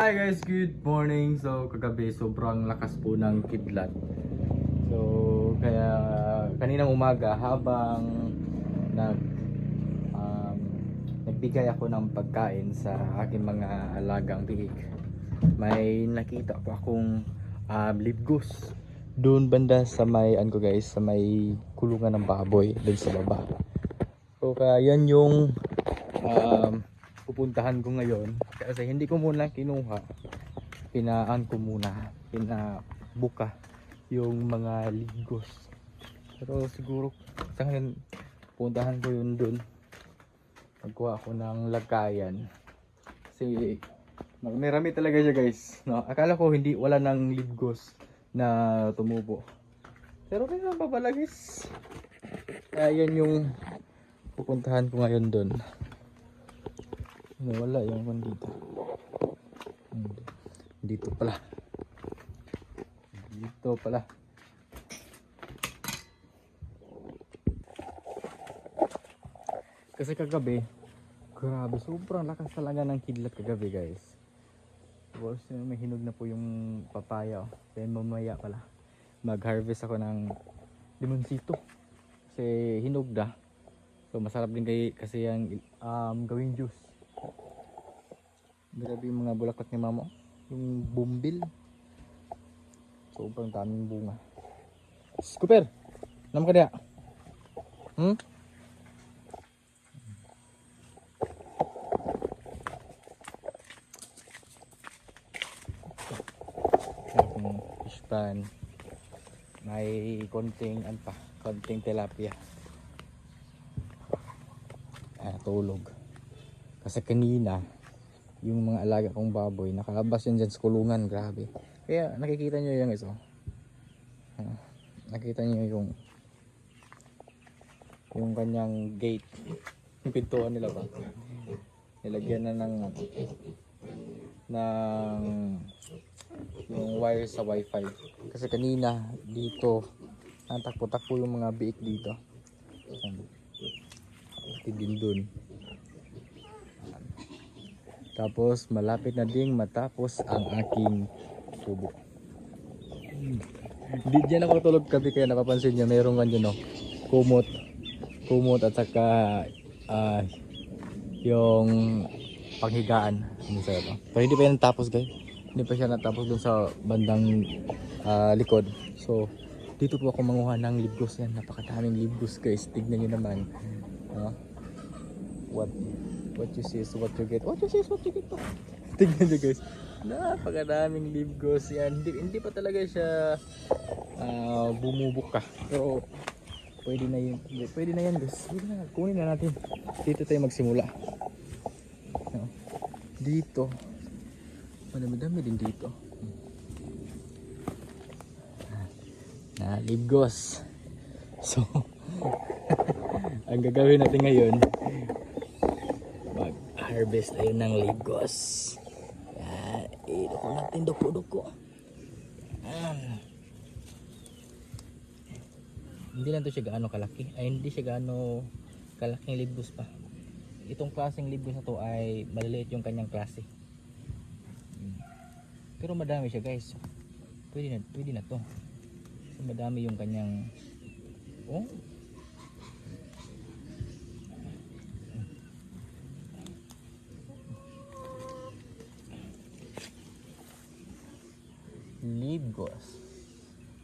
Hi guys, good morning. So kagabi sobrang lakas po ng kidlat. So kaya kaninang umaga habang nag um, nagbigay ako ng pagkain sa aking mga alagang biik. May nakita ko akong um, live goose doon banda sa may ano guys, sa may kulungan ng baboy doon sa baba. So kaya yan yung um, pupuntahan ko ngayon. Kasi hindi ko muna kinuha. Pinaan ko muna. Pinabuka yung mga ligos. Pero siguro sa ngayon puntahan ko yun dun. Magkuha ako ng lagayan. Kasi marami talaga siya guys. No? akala ko hindi wala nang ligos na tumubo. Pero kaya pa pala guys. Kaya yan yung pupuntahan ko ngayon dun wala yung one dito. Dito pala. Dito pala. Kasi kagabi, grabe, sobrang lakas talaga ng kidlat kagabi guys. Tapos may hinog na po yung papaya. Oh. Then mamaya pala, mag-harvest ako ng limonsito. Kasi hinog na. So masarap din kay, kasi yung um, gawing juice. Grabe yung mga bulaklak ni mama. Yung bumbil. Sobrang daming bunga. Scooper! Nam ka diya? Hmm? Fish pan. May konting ano pa, konting tilapia. Ah, tulog. Kasi kanina, yung mga alaga kong baboy nakalabas yun dyan sa kulungan grabe. Kaya nakikita nyo yung iso. Ah, nakita nyo yung yung kanyang gate. Yung pintuan nila ba? Nilagyan na ng ng yung wire sa wifi. Kasi kanina dito natakpo-takpo yung mga biik dito. Ayan. Pati din dun tapos malapit na ding matapos ang aking tubo. Hindi dyan ako tulog gabi kaya napapansin nyo mayroong ganyan no. Kumot. Kumot at saka ah, yung panghigaan. Ano sa ito. Pero hindi pa yan natapos guys. Hindi pa siya natapos dun sa bandang ah, likod. So dito po ako manguha ng libgos yan. Napakadaming libgos guys. Tignan nyo naman. Ah, what what you see is what you get. What you see is what you get. Tingnan nyo guys. Napakadaming libgos yan. Hindi, hindi pa talaga siya ah, bumubuka. Pero pwede na yun. Pwede na yan guys. Pwede na. Kunin na natin. Dito tayo magsimula. Dito. Madami-dami din dito. Na libgos. So, ang gagawin natin ngayon, mag-harvest tayo ng ligos. Yan, iduko natin, duko-duko. Yan. Hindi lang to siya gaano kalaki. Ay, hindi siya gaano kalaking libgos pa. Itong klaseng libgos na to ay maliliit yung kanyang klase. Hmm. Pero madami siya guys. Pwede na, pwede na to. Kasi madami yung kanyang Oh, Ligos.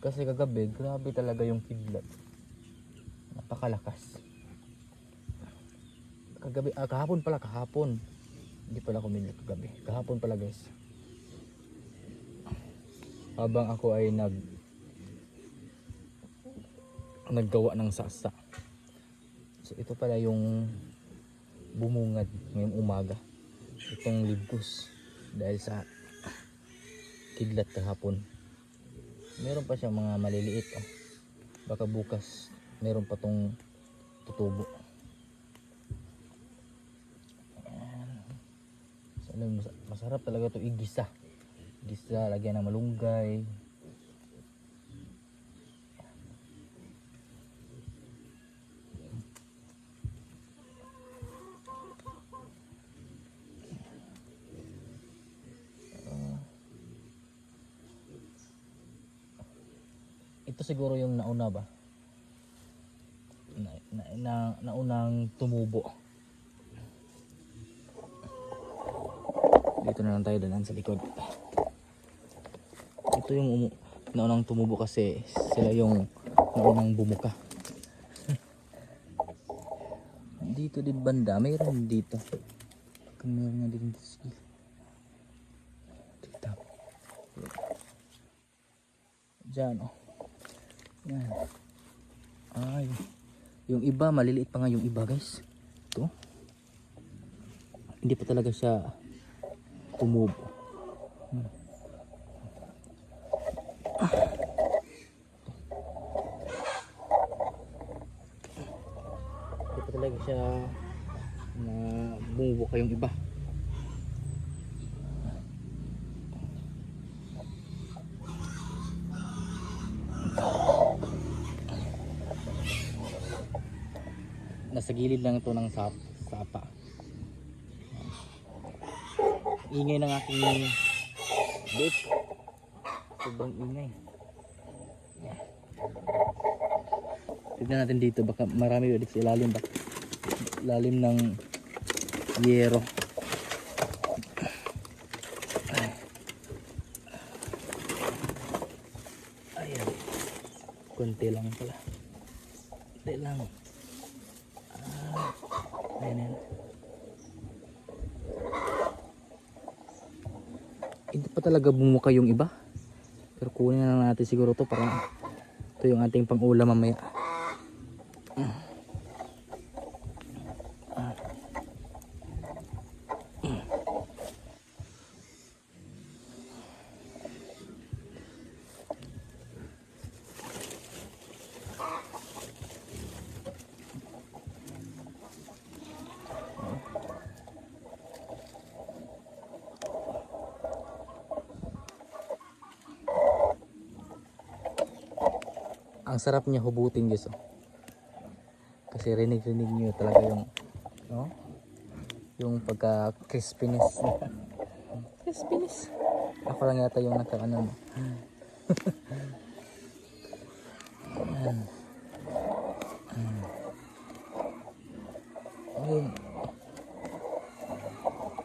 Kasi kagabi, grabe talaga yung kidlat. Napakalakas. Kagabi, ah, kahapon pala, kahapon. Hindi pala kumilit kagabi. Kahapon pala guys. Habang ako ay nag naggawa ng sasa. So ito pala yung bumungad ngayong umaga. Itong libgus dahil sa kidlat kahapon. Meron pa siyang mga maliliit. Oh. Baka bukas meron pa tong tutubo. Ayan. Mas- masarap talaga to igisa. Igisa, lagyan ng malunggay. ito siguro yung nauna ba? Na, na, na, naunang tumubo. Dito na lang tayo dalan sa likod. Ito yung umu naunang tumubo kasi sila yung naunang bumuka. dito din banda, mayroon dito. Meron nga din. Dito. Diyan oh. Yan. Ay. Yung iba, maliliit pa nga yung iba guys. Ito. Hindi pa talaga siya tumubo. Hmm. Hindi pa talaga siya na bumubuka yung iba. Nasa gilid lang ito ng sap, sapa. Ingay ng aking bit. Sobrang ingay. Tignan natin dito baka marami ulit sa ilalim ba. Ilalim ng yero. Ay. Ayan. Kunti lang pala. Kunti lang. Ah, ayan yan. Hindi pa talaga bumuka yung iba. Pero kunin na lang natin siguro to para ito yung ating pang-ulam mamaya. Ang sarap niya hubutin guys oh. Kasi rinig-rinig niyo talaga yung no? Yung pagka crispiness niya. crispiness. Ako lang yata yung naka ano. Ayan. Ayan.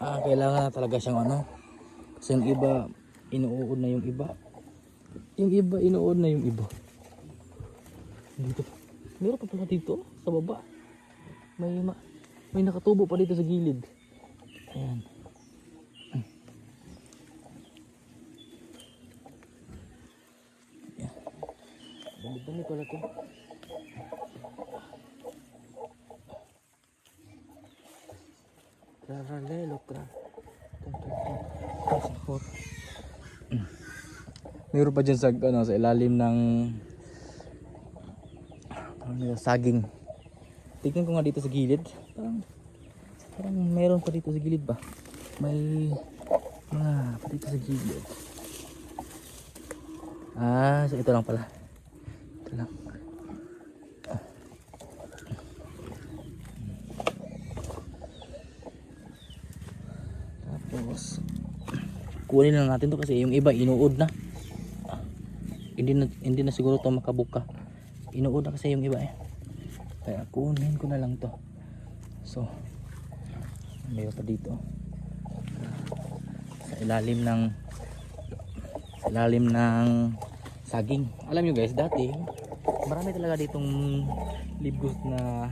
Ah, kailangan na talaga siyang ano. Kasi yung iba, inuud na yung iba. Yung iba, inuud na yung iba. Dito. Meron pa pala dito sa baba. May ma may nakatubo pa dito sa gilid. Ayan. Dami-dami pala to. Raralelo ka. Meron pa dyan sa, ano, sa ilalim ng parang may saging. Tignan ko nga dito sa gilid. Parang, parang meron pa dito sa gilid ba? May mga pa dito sa gilid. Ah, so ito lang pala. Ito lang. Tapos, kunin na natin to kasi yung iba inuod na. Hindi na, hindi na siguro to makabuka inuod na kasi yung iba eh. Kaya kunin ko na lang to. So mayroon pa dito. Sa ilalim ng sa ilalim ng saging. Alam nyo guys dati marami talaga ditong libgos na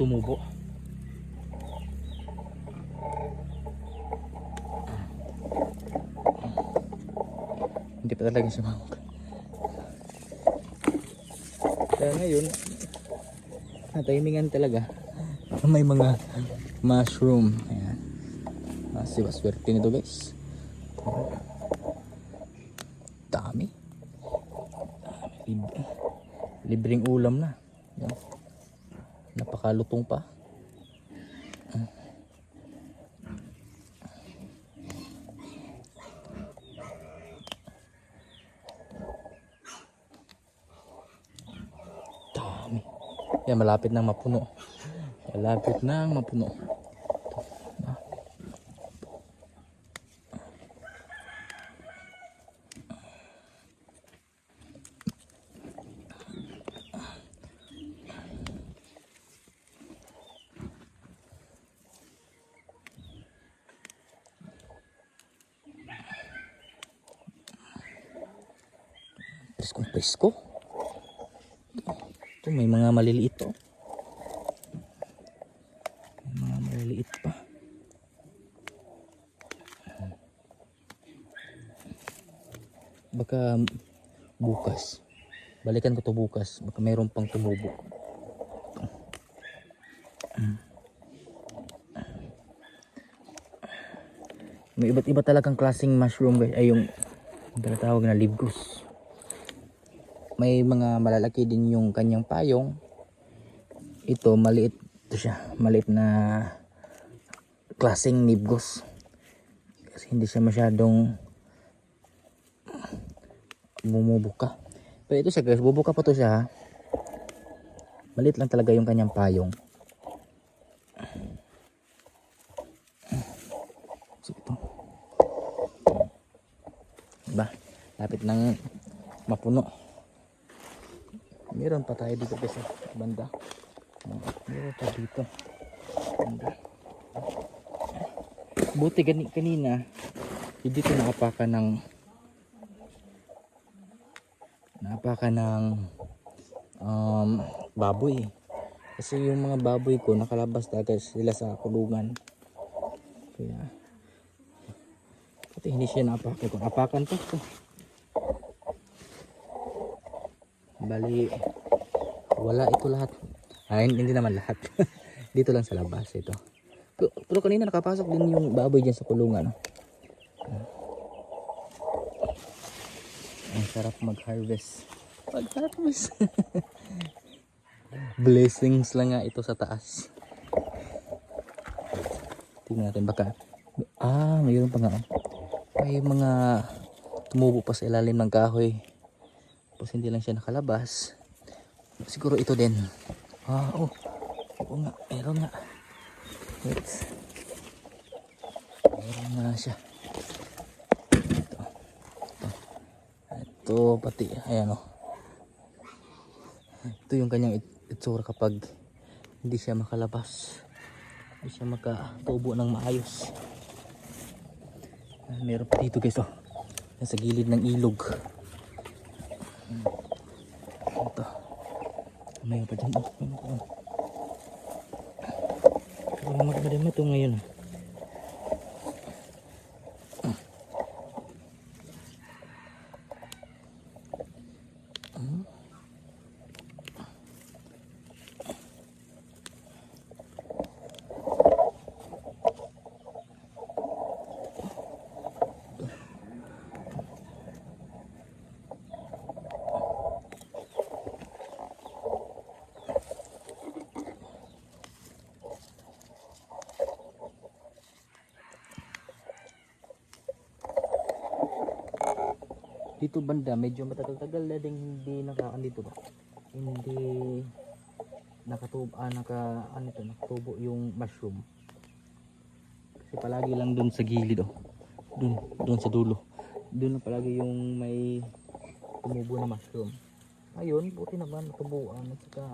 tumubo. Hindi pa talaga siya kaya ngayon, natimingan talaga. May mga mushroom. Ayan. Kasi swerte nito guys. Dami. Libre. Libreng ulam na. Napakalutong pa. malapit nang mapuno. Malapit nang mapuno. Preskong presko. Ito may mga maliliit to. Baka bukas. Balikan ko to bukas. Baka mayroon pang tumubo. May iba't iba talagang klaseng mushroom guys. Ay yung tinatawag na libgus. May mga malalaki din yung kanyang payong. Ito maliit ito siya. Maliit na klaseng libgus. Kasi hindi siya masyadong bumubuka. Pero ito siya guys, bubuka pa to siya. ha. Maliit lang talaga yung kanyang payong. So, ito. Diba? Lapit ng mapuno. Meron pa tayo dito guys banda. Meron pa dito. Banda. Buti kanina hindi ko nakapakan ng napakan ng um, baboy. Kasi yung mga baboy ko nakalabas talaga sila sa kulungan. Kaya Pati hindi siya napakan ko. Apakan to. to. Bali, wala ito lahat. Ay, hindi naman lahat. Dito lang sa labas ito. Pero, pero kanina nakapasok din yung baboy dyan sa kulungan. Sarap mag-harvest. Mag-harvest. Blessings lang nga ito sa taas. Tingnan natin baka. Ah, mayroon pa nga. May mga tumubo pa sa ilalim ng kahoy. Tapos hindi lang siya nakalabas. Siguro ito din. Ah, oh. Oo nga, meron nga. Wait. Meron nga siya. Ito. Ito. Ito pati, ayan oh. Ito yung kanyang it- itsura kapag hindi siya makalabas. Hindi siya makatubo ng maayos. Meron pa dito guys oh. Nasa gilid ng ilog. Ito. Mayroon pa dyan. Mayroon pa. oh. Pero magmadama ito ngayon. ah. Dito banda medyo matagal-tagal na ding hindi ba? Hindi nakatubo ah, naka ano to nakatubo yung mushroom. Kasi palagi lang dun sa gilid oh. Dun dun sa dulo. Dun na palagi yung may tumubo na mushroom. Ayun buti naman natubuan at saka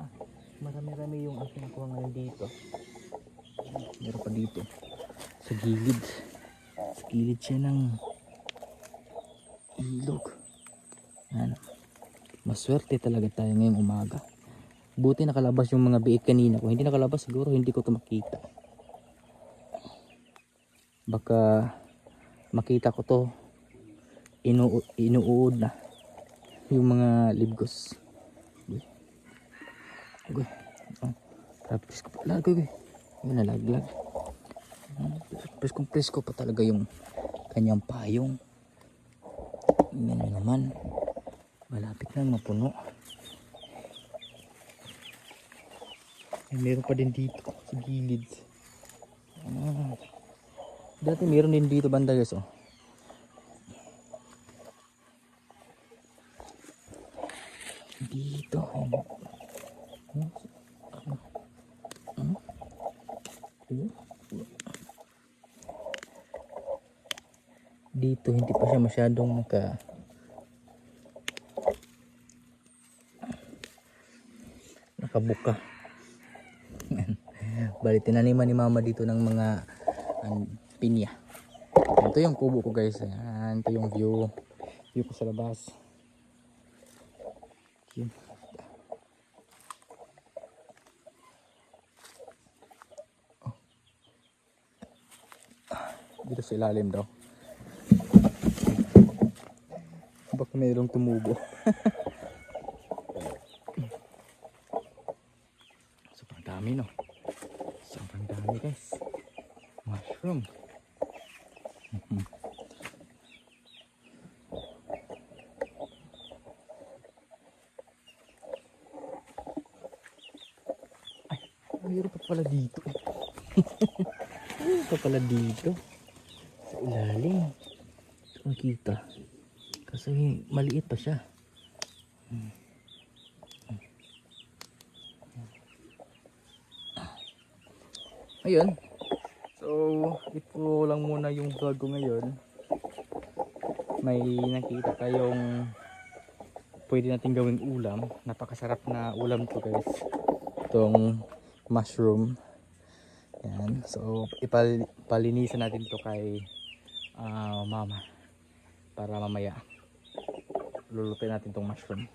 marami-rami yung aking nakuha ngayon dito. Meron pa dito. Sa gilid. Sa gilid siya ng ilog. Yan. Maswerte talaga tayo ngayong umaga. Buti nakalabas yung mga biik kanina. Kung hindi nakalabas siguro hindi ko ito makita. Baka makita ko to inu inuud na yung mga libgos. Uy. Uy. Oh. Tapos ko pala. Uy. Uy. Nalaglag. Presko presko pa talaga yung kanyang payong. Yan na naman. Malapit na mapuno. Ay, meron pa din dito sa gilid. Ah. Dati meron din dito banda guys oh. Dito. Ayun. Hmm? Hmm? Ayun. dito hindi pa siya masyadong naka nakabuka bali tinaniman ni mama dito ng mga an, pinya ito yung kubo ko guys Ayan, ito yung view view ko sa labas Yun. Oh. Ah, Dito sa ilalim daw. Baka mayroong tumubo. Sobrang dami no. Sobrang dami guys. Mushroom. Ay, mayroon pa pala dito. mayroon pa pala dito. Sa ilalim. Ito makita. Kasi maliit pa siya. Ayun. So, ito lang muna yung vlog ko ngayon. May nakita kayong pwede natin gawing ulam. Napakasarap na ulam to guys. Itong mushroom. Yan. So, ipal palinisan natin to kay ah, mama. Para mamaya lulutuin natin tong mushroom.